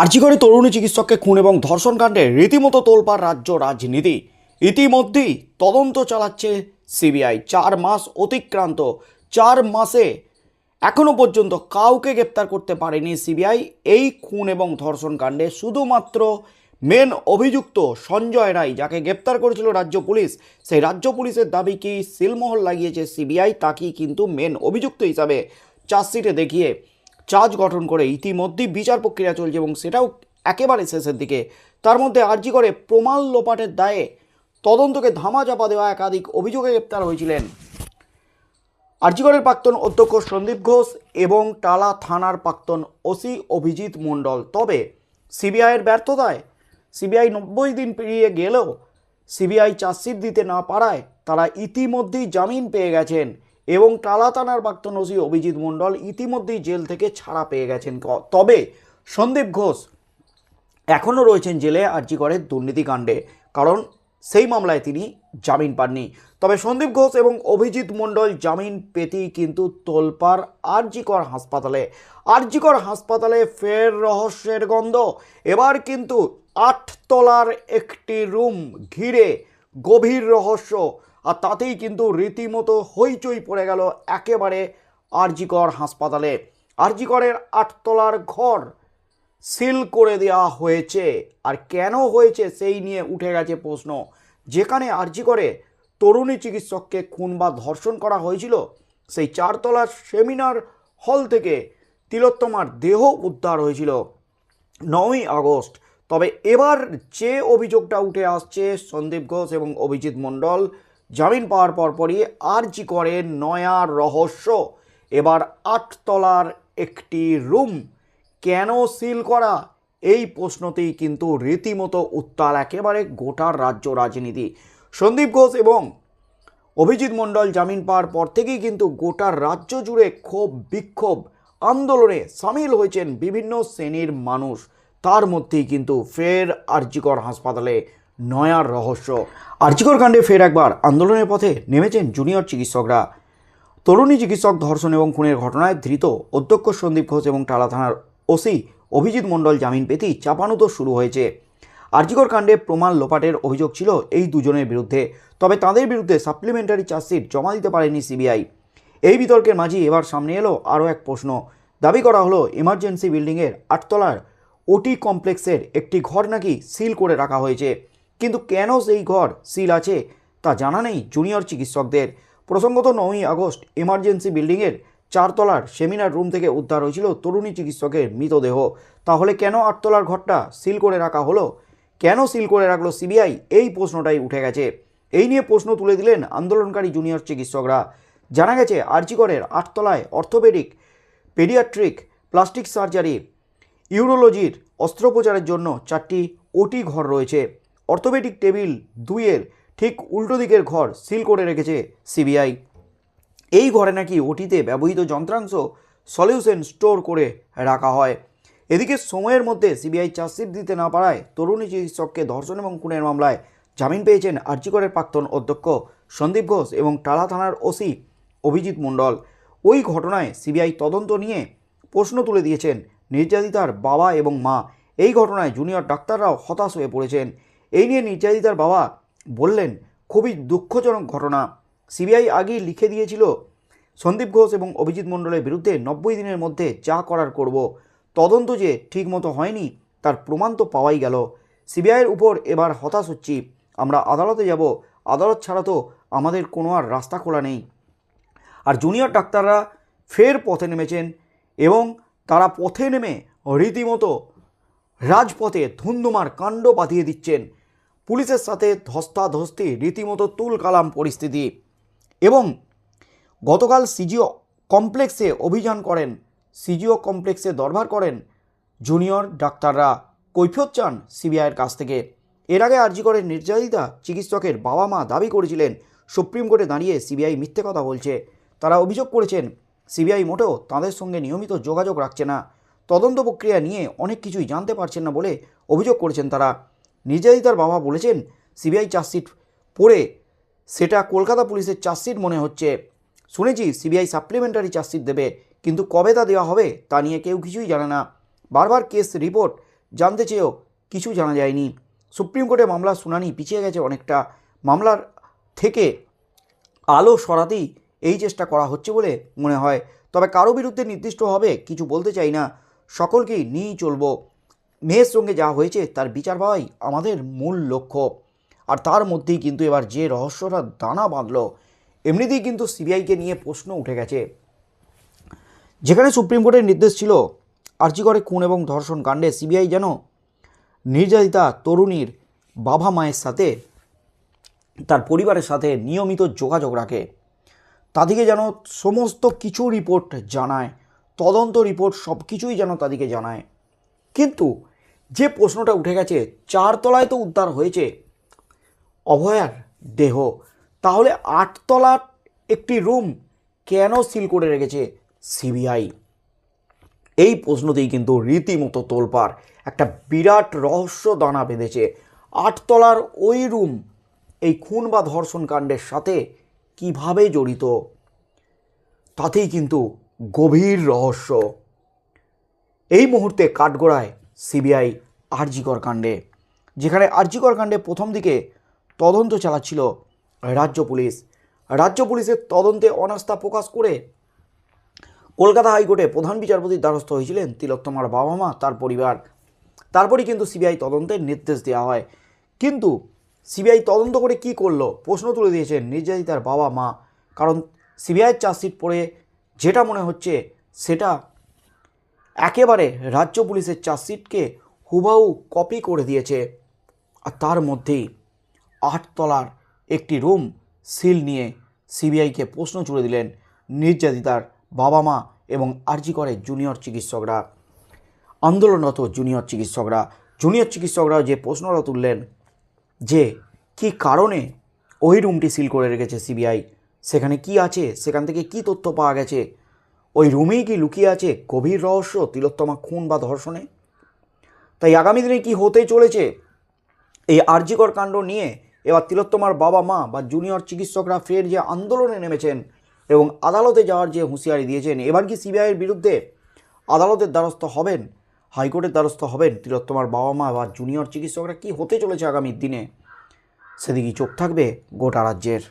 আর্জিকরে তরুণী চিকিৎসককে খুন এবং ধর্ষণ কাণ্ডে রীতিমতো তোলপাড় রাজ্য রাজনীতি। ইতিমধ্যেই তদন্ত চালাচ্ছে সিবিআই। চার মাস অতিক্রান্ত। চার মাসে এখনও পর্যন্ত কাউকে গ্রেপ্তার করতে পারেনি সিবিআই। এই খুন এবং ধর্ষণ কাণ্ডে শুধুমাত্র মেন অভিযুক্ত সঞ্জয় রায়, যাকে গ্রেপ্তার করেছিল রাজ্য পুলিশ। সেই রাজ্য পুলিশের দাবি কি সিলমোহর লাগিয়েছে সিবিআই তাকেই কিন্তু মেন অভিযুক্ত হিসাবে চার্জশিটে দেখিয়ে চার্জ গঠন করে ইতিমধ্যেই বিচার প্রক্রিয়া চলছে এবং সেটাও একেবারে শেষের দিকে। তার মধ্যে আর্জি করে প্রমাণ লোপাটের দায়ে তদন্তকে ধামাচাপা দেওয়া একাধিক অভিযোগে গ্রেপ্তার হয়েছিলেন। আর্জিগড়ের প্রাক্তন অধ্যক্ষ সন্দীপ ঘোষ এবং টালা থানার প্রাক্তন ওসি অভিজিৎ মণ্ডল। তবে সিবিআইয়ের ব্যর্থতায় সিবিআই নব্বই দিন পেরিয়ে গেলেও সিবিআই চার্জশিট দিতে না পারায় তারা ইতিমধ্যেই জামিন পেয়ে গেছেন। এবং টালা থানার প্রাক্তন ওসি অভিজিৎ মণ্ডল ইতিমধ্যেই জেল থেকে ছাড়া পেয়ে গেছেন। তবে সন্দীপ ঘোষ এখনও রয়েছেন জেলে আর্জিকরের দুর্নীতিকাণ্ডে কারণ সেই মামলায় তিনি জামিন পাননি। তবে সন্দীপ ঘোষ এবং অভিজিৎ মণ্ডল জামিন পেতেই কিন্তু তোলপাড় আরজিকর হাসপাতালে। আরজিকর হাসপাতালে ফের রহস্যের গন্ধ। এবার কিন্তু আটতলার একটি রুম ঘিরে গভীর রহস্য। আর তাতেই কিন্তু রীতিমতো হইচই পড়ে গেল একেবারে আরজিকর হাসপাতালে। আরজিকরের আটতলার ঘর সিল করে দেওয়া হয়েছে। আর কেন হয়েছে সেই নিয়ে উঠে গেছে প্রশ্ন। যেখানে আর্জি করে তরুণী চিকিৎসককে খুন বা ধর্ষণ করা হয়েছিল, সেই চারতলার সেমিনার হল থেকে তিলোত্তমার দেহ উদ্ধার হয়েছিল নয়ই আগস্ট। তবে এবার যে অভিযোগটা উঠে আসছে সন্দীপ ঘোষ এবং অভিজিৎ মণ্ডল জামিন পাওয়ার পরপরই আর জি করে নয়া রহস্য। এবার আটতলার একটি রুম কেন সিল করা? এই প্রশ্নতেই কিন্তু রীতিমতো উত্তাল একেবারে গোটার রাজ্য রাজনীতি। সন্দীপ ঘোষ এবং অভিজিৎ মণ্ডল জামিন পাওয়ার পর থেকেই কিন্তু গোটা রাজ্য জুড়ে ক্ষোভ, বিক্ষোভ, আন্দোলনে সামিল হয়েছেন বিভিন্ন শ্রেণির মানুষ। তার মধ্যেই কিন্তু ফের আরজিকর হাসপাতালে নয়ার রহস্য। আরজিকর কাণ্ডে ফের একবার আন্দোলনের পথে নেমেছেন জুনিয়র চিকিৎসকরা। তরুণী চিকিৎসক ধর্ষণ এবং খুনের ঘটনায় ধৃত অধ্যক্ষ সন্দীপ ঘোষ এবং টালা থানার ওসি অভিজিৎ মণ্ডল জামিন পেতেই চাপানুতো শুরু হয়েছে। আরজিকর কাণ্ডে প্রমাণ লোপাটের অভিযোগ ছিল এই দুজনের বিরুদ্ধে, তবে তাদের বিরুদ্ধে সাপ্লিমেন্টারি চার্জশিট জমা দিতে পারেনি সিবিআই। এই বিতর্কের মাঝে এবার সামনে এলো আরও এক প্রশ্ন। দাবি করা হলো, এমার্জেন্সি বিল্ডিংয়ের আটতলার ওটি কমপ্লেক্সের একটি ঘর নাকি সিল করে রাখা হয়েছে। কিন্তু কেন সেই ঘর সিল আছে তা জানা নেই জুনিয়র চিকিৎসকদের। প্রসঙ্গত নয়ই আগস্ট এমার্জেন্সি বিল্ডিংয়ের চারতলার সেমিনার রুম থেকে উদ্ধার হয়েছিল তরুণী চিকিৎসকের মৃতদেহ। তাহলে কেন আটতলার ঘরটা সিল করে রাখা হলো? কেন সিল করে রাখল সিবিআই? এই প্রশ্নটাই উঠে গেছে। এই নিয়ে প্রশ্ন তুলে দিলেন আন্দোলনকারী জুনিয়র চিকিৎসকরা। জানা গেছে, আরজিকরের আটতলায় অর্থোপেডিক, পেডিয়াট্রিক, প্লাস্টিক সার্জারি, ইউরোলজির অস্ত্রোপচারের জন্য চারটি ওটি ঘর রয়েছে। অর্থোপেডিক টেবিল দুইয়ের ঠিক উল্টো দিকের ঘর সিল করে রেখেছে সিবিআই। এই ঘরে নাকি ওটিতে ব্যবহৃত যন্ত্রাংশ সলিউশন স্টোর করে রাখা হয়। এদিকে সময়ের মধ্যে সিবিআই চার্জশিট দিতে না পারায় তরুণী চিকিৎসককে ধর্ষণ এবং খুনের মামলায় জামিন পেয়েছেন আর্জিকরের প্রাক্তন অধ্যক্ষ সন্দীপ ঘোষ এবং টালা থানার ওসি অভিজিৎ মণ্ডল। ওই ঘটনায় সিবিআই তদন্ত নিয়ে প্রশ্ন তুলে দিয়েছেন নির্যাতিতার বাবা এবং মা। এই ঘটনায় জুনিয়র ডাক্তাররাও হতাশ হয়ে পড়েছেন। এই নিয়ে নির্যাতিতার বাবা বললেন, খুবই দুঃখজনক ঘটনা। সিবিআই আগেই লিখে দিয়েছিল, সন্দীপ ঘোষ এবং অভিজিৎ মণ্ডলের বিরুদ্ধে নব্বই দিনের মধ্যে যা করার করব। তদন্ত যে ঠিকমতো হয়নি, তার প্রমাণ তো পাওয়াই গেল। সিবিআইয়ের উপর এবার হতাশ হচ্ছি। আমরা আদালতে যাব। আদালত ছাড়া তো আমাদের কোনো আর রাস্তা খোলা নেই। আর জুনিয়র ডাক্তাররা ফের পথে নেমেছেন এবং তারা পথে নেমে রীতিমতো রাজপথে ধুন্ধুমার কাণ্ড বাঁধিয়ে দিচ্ছেন। পুলিশের সাথে ধস্তাধস্তি, রীতিমতো তুল কালাম পরিস্থিতি এবং গতকাল সিজিও কমপ্লেক্সে অভিযান করেন, সিজিও কমপ্লেক্সে দরবার করেন জুনিয়র ডাক্তাররা। কৈফিয়ত চান সিবিআইয়ের কাছ থেকে। এর আগে আর্জি করে নির্যাতিতা চিকিৎসকের বাবা মা দাবি করেছিলেন, সুপ্রিম কোর্টে দাঁড়িয়ে সিবিআই মিথ্যে কথা বলছে। তারা অভিযোগ করেছেন, সিবিআই মোটেও তাদের সঙ্গে নিয়মিত যোগাযোগ রাখছে না। তদন্ত প্রক্রিয়া নিয়ে অনেক কিছুই জানতে পারছেন না বলে অভিযোগ করেছেন তারা। নির্যাতিতার বাবা বলেছেন, সিবিআই চার্জশিট পড়ে সেটা কলকাতা পুলিশের চার্জশিট মনে হচ্ছে। শুনেছি সিবিআই সাপ্লিমেন্টারি চার্জশিট দেবে, কিন্তু কবে তা দেওয়া হবে তা নিয়ে কেউ কিছুই জানে না। বারবার কেস রিপোর্ট জানতে চেয়েও কিছু জানা যায়নি। সুপ্রিম কোর্টে মামলার শুনানি পিছিয়ে গেছে অনেকটা। মামলার থেকে আলো সরাতেই এই চেষ্টা করা হচ্ছে বলে মনে হয়। তবে কারও বিরুদ্ধে নির্দিষ্ট হবে, কিছু বলতে চাই না। সকলকেই নিয়েই চলবো। মেয়ের সঙ্গে যা হয়েছে তার বিচার পাওয়াই আমাদের মূল লক্ষ্য। আর তার মধ্যেই কিন্তু এবার যে রহস্যটা দানা বাঁধলো, এমনিতেই কিন্তু সিবিআইকে নিয়ে প্রশ্ন উঠে গেছে। যেখানে সুপ্রিম কোর্টের নির্দেশ ছিল, আর্জি করে খুন এবং ধর্ষণ কাণ্ডে সিবিআই যেন নির্যাতিতা তরুণীর বাবা মায়ের সাথে, তার পরিবারের সাথে নিয়মিত যোগাযোগ রাখে। তাদেরকে যেন সমস্ত কিছু রিপোর্ট জানায়, তদন্ত রিপোর্ট সব কিছুই যেন তাদেরকে জানায়। কিন্তু যে প্রশ্নটা উঠে গেছে, চারতলায় তো উদ্ধার হয়েছে। অভয়ার দেহ। তাহলে আটতলার একটি রুম কেন সিল করে রেখেছে সিবিআই? এই প্রশ্নতেই কিন্তু রীতিমতো তোলপার একটা বিরাট রহস্য দানা বেঁধেছে। আটতলার ওই রুম, এই খুন বা ধর্ষণ কাণ্ডের সাথে কীভাবে জড়িত? তাতেই কিন্তু গভীর রহস্য। এই মুহূর্তে কাঠগোড়ায় সিবিআই আরজিকর কাণ্ডে, যেখানে আরজিকর কাণ্ডে প্রথম দিকে তদন্ত চালাচ্ছিল রাজ্য পুলিশ। রাজ্য পুলিশের তদন্তে অনাস্থা প্রকাশ করে কলকাতা হাইকোর্টে প্রধান বিচারপতির দ্বারস্থ হয়েছিলেন তিলোত্তমার বাবা মা, তার পরিবার। তারপরেই কিন্তু সিবিআই তদন্তের নির্দেশ দেওয়া হয়। কিন্তু সিবিআই তদন্ত করে কি করল, প্রশ্ন তুলে দিয়েছেন নির্যাতিতার বাবা মা। কারণ সিবিআইয়ের চার্জশিট পড়ে যেটা মনে হচ্ছে সেটা একেবারে রাজ্য পুলিশের চার্জশিটকে হুবাহু কপি করে দিয়েছে। আর তার মধ্যেই আটতলার একটি রুম সিল নিয়ে সিবিআইকে প্রশ্ন ছুড়ে দিলেন নির্যাতিতার বাবা মা এবং আরজি করে জুনিয়র চিকিৎসকরা। আন্দোলনরত জুনিয়র চিকিৎসকরা। জুনিয়র চিকিৎসকরা যে প্রশ্নটা তুললেন যে কি কারণে ওই রুমটি সিল করে রেখেছে সিবিআই, সেখানে কি আছে, সেখান থেকে কি তথ্য পাওয়া গেছে ওই রুমেই কি লুকিয়ে আছে গভীর রহস্য, তিলোত্তমা খুন বা ধর্ষণে? তাই আগামী দিনে কি হতে চলেছে? এই আর্যিকর কাণ্ড নিয়ে এবার তিলোত্তমার বাবা মা বা জুনিয়র চিকিৎসকরা ফের যে আন্দোলনে নেমেছেন এবং আদালতে যাওয়ার যে হুঁশিয়ারি দিয়েছেন, এবার কি সিবিআইয়ের বিরুদ্ধে আদালতের দ্বারস্থ হবেন, হাইকোর্টের দ্বারস্থ হবেন তিলোত্তমার বাবা মা বা জুনিয়র চিকিৎসকরা? কি হতে চলেছে আগামী দিনে? সেদিকেই চোখ থাকবে গোটা রাজ্যের।